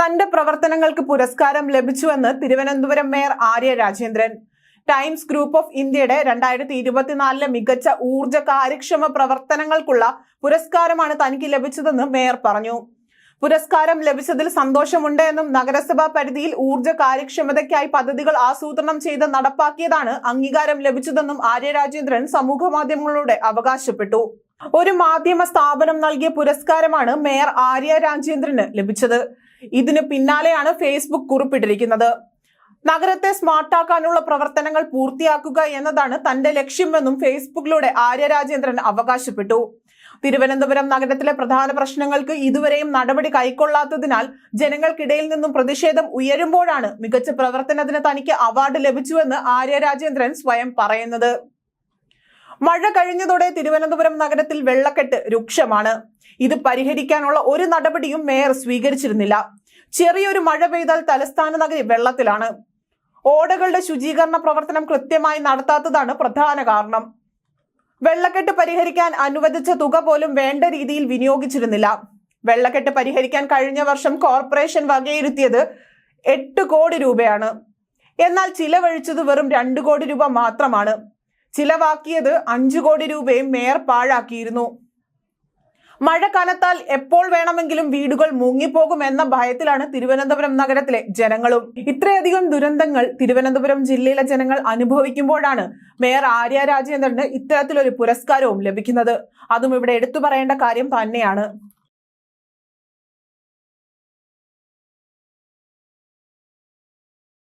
തന്റെ പ്രവർത്തനങ്ങൾക്ക് പുരസ്കാരം ലഭിച്ചുവെന്ന് Thiruvananthapuram mayor Arya Rajendran. Times group of ഇന്ത്യയുടെ രണ്ടായിരത്തി ഇരുപത്തിനാലിലെ മികച്ച ഊർജ കാര്യക്ഷമ പ്രവർത്തനങ്ങൾക്കുള്ള പുരസ്കാരമാണ് തനിക്ക് ലഭിച്ചതെന്ന് മേയർ പറഞ്ഞു. പുരസ്കാരം ലഭിച്ചതിൽ സന്തോഷമുണ്ട് എന്നും നഗരസഭാ പരിധിയിൽ ഊർജ കാര്യക്ഷമതയ്ക്കായി പദ്ധതികൾ ആസൂത്രണം ചെയ്ത് നടപ്പാക്കിയതാണ് അംഗീകാരം ലഭിച്ചതെന്നും ആര്യ രാജേന്ദ്രൻ സമൂഹ മാധ്യമങ്ങളിലൂടെ അവകാശപ്പെട്ടു. ഒരു മാധ്യമ സ്ഥാപനം നൽകിയ പുരസ്കാരമാണ് മേയർ ആര്യ രാജേന്ദ്രന് ലഭിച്ചത്. ഇതിന് പിന്നാലെയാണ് ഫേസ്ബുക്ക് കുറിപ്പിട്ടിരിക്കുന്നത്. നഗരത്തെ സ്മാർട്ടാക്കാനുള്ള പ്രവർത്തനങ്ങൾ പൂർത്തിയാക്കുക എന്നതാണ് തന്റെ ലക്ഷ്യമെന്നും ഫേസ്ബുക്കിലൂടെ ആര്യ രാജേന്ദ്രൻ അവകാശപ്പെട്ടു. തിരുവനന്തപുരം നഗരത്തിലെ പ്രധാന പ്രശ്നങ്ങൾക്ക് ഇതുവരെയും നടപടി കൈക്കൊള്ളാത്തതിനാൽ ജനങ്ങൾക്കിടയിൽ നിന്നും പ്രതിഷേധം ഉയരുമ്പോഴാണ് മികച്ച പ്രവർത്തനത്തിന് തനിക്ക് അവാർഡ് ലഭിച്ചുവെന്ന് ആര്യ രാജേന്ദ്രൻ സ്വയം പറയുന്നത്. മഴ കഴിഞ്ഞതോടെ തിരുവനന്തപുരം നഗരത്തിൽ വെള്ളക്കെട്ട് രൂക്ഷമാണ്. ഇത് പരിഹരിക്കാനുള്ള ഒരു നടപടിയും മേയർ സ്വീകരിച്ചിരുന്നില്ല. ചെറിയൊരു മഴ പെയ്താൽ തലസ്ഥാന നഗരി വെള്ളത്തിലാണ്. ഓടകളുടെ ശുചീകരണ പ്രവർത്തനം കൃത്യമായി നടത്താത്തതാണ് പ്രധാന കാരണം. വെള്ളക്കെട്ട് പരിഹരിക്കാൻ അനുവദിച്ച തുക പോലും വേണ്ട രീതിയിൽ വിനിയോഗിച്ചിരുന്നില്ല. വെള്ളക്കെട്ട് പരിഹരിക്കാൻ കഴിഞ്ഞ വർഷം കോർപ്പറേഷൻ വകയിരുത്തിയത് എട്ട് കോടി രൂപയാണ്. എന്നാൽ ചിലവഴിച്ചത് വെറും രണ്ട് കോടി രൂപ മാത്രമാണ്. ചിലവാക്കിയത് അഞ്ചു കോടി രൂപയും മേയർ പാഴാക്കിയിരുന്നു. മഴ കനത്താൽ എപ്പോൾ വേണമെങ്കിലും വീടുകൾ മുങ്ങിപ്പോകും എന്ന ഭയത്തിലാണ് തിരുവനന്തപുരം നഗരത്തിലെ ജനങ്ങളും. ഇത്രയധികം ദുരന്തങ്ങൾ തിരുവനന്തപുരം ജില്ലയിലെ ജനങ്ങൾ അനുഭവിക്കുമ്പോഴാണ് മേയർ ആര്യ രാജേന്ദ്രന് ഇത്തരത്തിലൊരു പുരസ്കാരവും ലഭിക്കുന്നത്. അതും ഇവിടെ എടുത്തു പറയേണ്ട കാര്യം തന്നെയാണ്.